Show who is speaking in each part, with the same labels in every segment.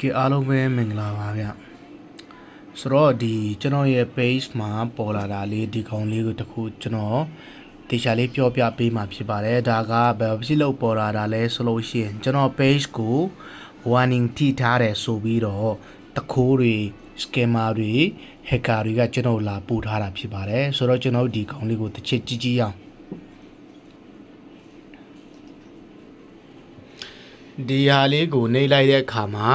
Speaker 1: ကဲအားလုံးပဲမင်္ဂလာပါဗျဆိုတော့ဒီကျွန်တော်ရဲ့ page မှာပေါ်လာတာလေးဒီကောင်လေးကိုတခုကျွန်တော်တေချာလေးပြောပြပေးမှာဖြစ်ပါတယ်ဒါကဘယ်ဖြစ်လို့ပေါ်လာတာလဲဆိုလို့ရှိရင်ကျွန်တော် page ကို warning ထိထားတယ်ဆိုပြီးတော့တခိုးတွေ scammer တွေ hacker တွေကကျွန်တော်လာပို့ထားတာဖြစ်ပါတယ်ဆိုတော့ကျွန်တော်ဒီကောင်လေးကိုတစ်ချက်ကြည့်ကြည့်အောင်ဒီဟာလေးကိုနှိပ်လိုက်တဲ့အခါမှာ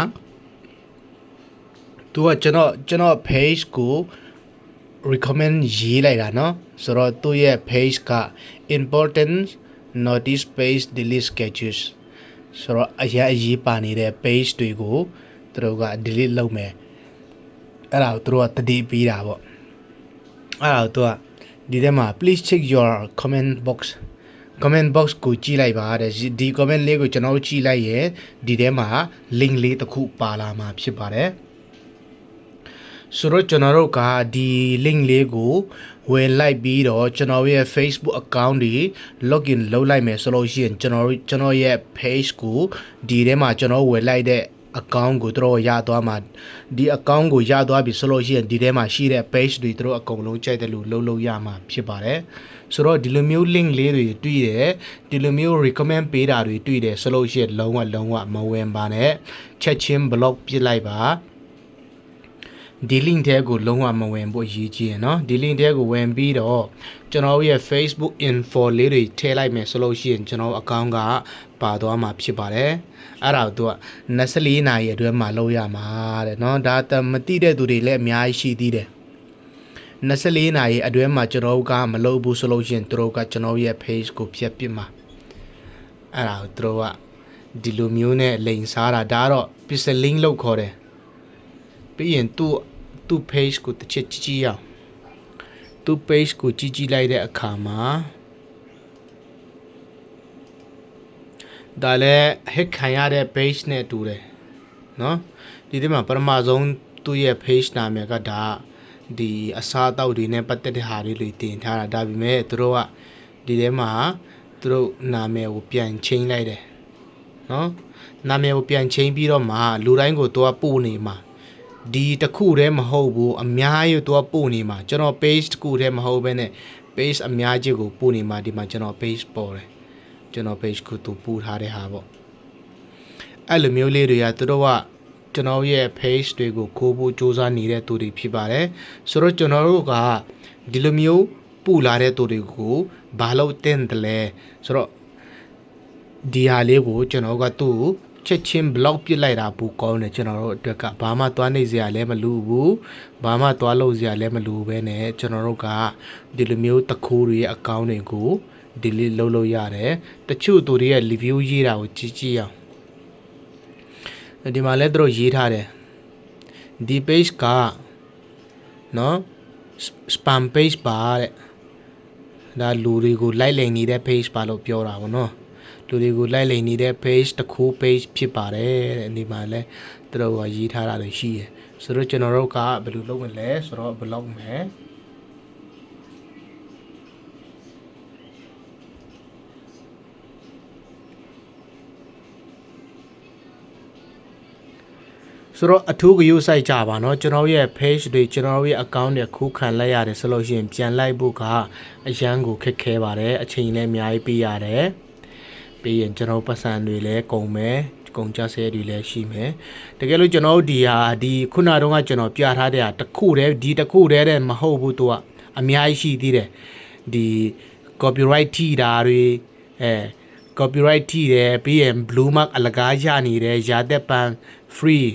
Speaker 1: သူကကျွန်တော်ကျွန်တော် page ကို recommend ရေးလိုက်တာเนาะဆိုတော့သူ့ရဲ့ page က important notice page delete sketches ဆိုတော့အရာအရေးပါနေတဲ့ page တွေကိုသူတို့က delete လုပ်မယ်အဲ့ဒါကိုသူတို့ကတတိပေးတာပေါ့အဲ့ဒါကိုသူကဒီထဲမှာ please check your comment box comment box ကိုကြည့်လိုက်ပါတဲ့ဒီ comment လေးကိုကျွန်တော်တို့ကြည့်လိုက်ရင်ဒီထဲမှာ link လေးတစ်ခုပါလာမှာဖြစ်ပါတယ် ဆိုတော့ကျွန်တော်တို့ကဒီ link လေးကိုဝင်လိုက်ပြီးတော့ကျွန်တော်ရဲ့ Facebook account တွေ login လုပ်လိုက်မယ်ဆိုလို့ရှိရင်ကျွန်တော်တို့ကျွန်တော်ရဲ့ page ကိုဒီထဲမှာကျွန်တော်ဝင်လိုက်တဲ့ account ကိုတို့ရသွားမှာဒီ account ကိုရသွားပြီဆိုလို့ရှိရင်ဒီထဲမှာရှိတဲ့ page တွေတို့အကုန်လုံးကြိုက်တယ်လို့လုပ်လို့ရမှာဖြစ်ပါတယ်ဆိုတော့ဒီလိုမျိုး link လေးတွေတွေ့တယ်ဒီလိုမျိုး recommend ပေးတာတွေတွေ့တယ်ဆိုလို့ရှိရင်လုံးဝလုံးဝမဝင်ပါနဲ့ချက်ချင်း block ပစ်လိုက်ပါ ဒီ link တဲကိုလုံးဝမဝင်ဖို့အရေးကြီးရယ်နော်ဒီ link တဲကိုဝင်ပြီးတော့ကျွန်တော်ရဲ့ Facebook info လေးတွေထည့်လိုက်မယ်ဆိုလို့ရှိရင်ကျွန်တော်အကောင့်ကပါသွားမှာဖြစ်ပါတယ်အဲ့ဒါတို့က24နာရီအတွင်းမှာလုပ်ရမှာတဲ့နော်ဒါမတိတဲ့သူတွေလည်းအများကြီးရှိသေးတယ်24နာရီအတွင်းမှာကျွန်တော်ကမလုပ်ဘူးဆိုလို့ရှင်သူတို့ကကျွန်တော်ရဲ့ page ကိုဖျက်ပစ်မှာအဲ့ဒါသူတို့ကဒီလိုမျိုးနဲ့လိန်စားတာဒါတော့ pixeling လို့ခေါ်တယ်ပြီးရင်သူ့ သူ့ page ကိုတစ်ချက်ကြည့်ကြည့်ရအောင်သူ့ page ကိုကြည့်ကြည့်လိုက်တဲ့အခါမှာဒါလည်းဟစ်ခံရတဲ့ page နဲ့တူတယ်နော်ဒီထဲမှာပထမဆုံးသူ့ရဲ့ page နာမည်ကဒါဒီအစားအသောက်တွေနဲ့ပတ်သက်တဲ့ဟာတွေလေးတင်ထားတာဒါပေမဲ့သူတို့ကဒီထဲမှာသူတို့နာမည်ကိုပြန်ချင်းလိုက်တယ်နော်နာမည်ကိုပြန်ချင်းပြီးတော့မှလူတိုင်းကိုသူကပို့နေမှာ ဒီတစ်ခုတည်းမဟုတ်ဘူးအများကြီးသူကပို့နေမှာကျွန်တော် page တစ်ခုတည်းမဟုတ်ဘဲနဲ့ page အများကြီးကိုပို့နေမှာဒီမှာကျွန်တော် page ပေါ်တယ်ကျွန်တော် page ကိုသူပို့ထားတဲ့ဟာပေါ့အဲ့လိုမျိုးလေးတွေကသူတို့ကကျွန်တော်ရဲ့ page တွေကိုခိုးဖို့စူးစမ်းနေတဲ့သူတွေဖြစ်ပါတယ်ဆိုတော့ကျွန်တော်တို့ကဒီလိုမျိုးပို့လာတဲ့သူတွေကိုဘာလို့တင်တယ်လဲဆိုတော့ဒီဟာလေးကိုကျွန်တော်ကသူ့ကို ချက်ချင်း block ပစ်လိုက်တာဘူးကောင်းတယ်ကျွန်တော်တို့အတွက်ကဘာမှသွားနေစရာလည်းမလိုဘူးဘာမှသွားလို့စရာလည်းမလိုပဲねကျွန်တော်တို့ကဒီလိုမျိုးတခိုးတွေရဲ့ account တွေကို delete လုပ်လို့ရတယ်တချို့သူတွေရဲ့ review ရေးတာကိုကြည့်ကြည့်အောင်ဒီမှာလည်းသူတို့ရေးထားတယ်ဒီ page ကနော် spam page ပါတဲ့ဒါလူတွေကိုလိုက်လိန်နေတဲ့ page ပါလို့ပြောတာဗောနော် လူတွေကိုလိုက်လိန်နေတဲ့ page တစ်ခု page ဖြစ်ပါတယ်တဲ့ဒီမှာလဲသူတို့ကရေးထားတာတွေရှိရယ်ဆိုတော့ကျွန်တော်တို့ကဘယ်လိုလုပ်မလဲဆိုတော့ blog မယ်ဆိုတော့အထူးဂရုစိုက်ကြပါเนาะကျွန်တော်ရဲ့ page တွေကျွန်တော်ရဲ့ account တွေခုခံလိုက်ရတယ်ဆိုလို့ရှိရင်ပြန်လိုက်ဖို့ကအရန်ကိုခက်ခဲပါတယ်အချိန်လည်းအများကြီးပေးရတယ် ပြီးရင်ကျွန်တော်ပတ်စံတွေလည်းကုန်မယ်ကုန်ကြဆဲတွေလည်းရှိမယ်တကယ်လို့ကျွန်တော်တို့ဒီဟာဒီခုနတုန်းကကျွန်တော်ပြထားတဲ့ဟာတစ်ခုတည်းဒီတစ်ခုတည်းတဲ့မဟုတ်ဘူးသူကအများကြီးရှိသေးတယ်ဒီ copyright ထိတာတွေအဲ copyright ထိတယ်ပြီးရင် blue mark အလကားရနေတယ်ရာသက်ပန် free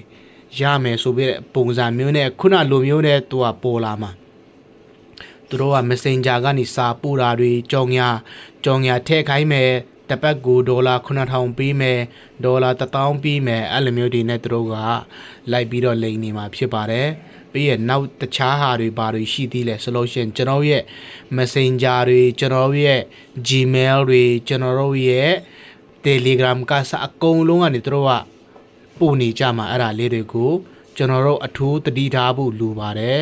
Speaker 1: ရမယ်ဆိုပြီးပုံစံမျိုးနဲ့ခုနလိုမျိုးနဲ့သူကပေါ်လာမှာသူတို့က messenger ကနေစာပို့တာတွေကြောင်ညာကြောင်ညာထည့်ခိုင်းမယ် တပတ်ကိုဒေါ်လာ9000ပေးမယ်ဒေါ်လာ1000ပေးမယ်အဲ့လိုမျိုးတွေနဲ့သူတို့ကလိုက်ပြီးတော့လိန်နေမှာဖြစ်ပါတယ်ပြီးရနောက်တခြားဟာတွေဘာတွေရှိသေးလဲဆိုလို့ရှိရင်ကျွန်တော်ရဲ့ messenger တွေကျွန်တော်ရဲ့ gmail တွေကျွန်တော်တို့ရဲ့ telegram ကစအကုန်လုံးကနေသူတို့ကပို့နေကြမှာအဲ့ဒါလေးတွေကိုကျွန်တော်တို့အထူးတတိထားဖို့လိုပါတယ်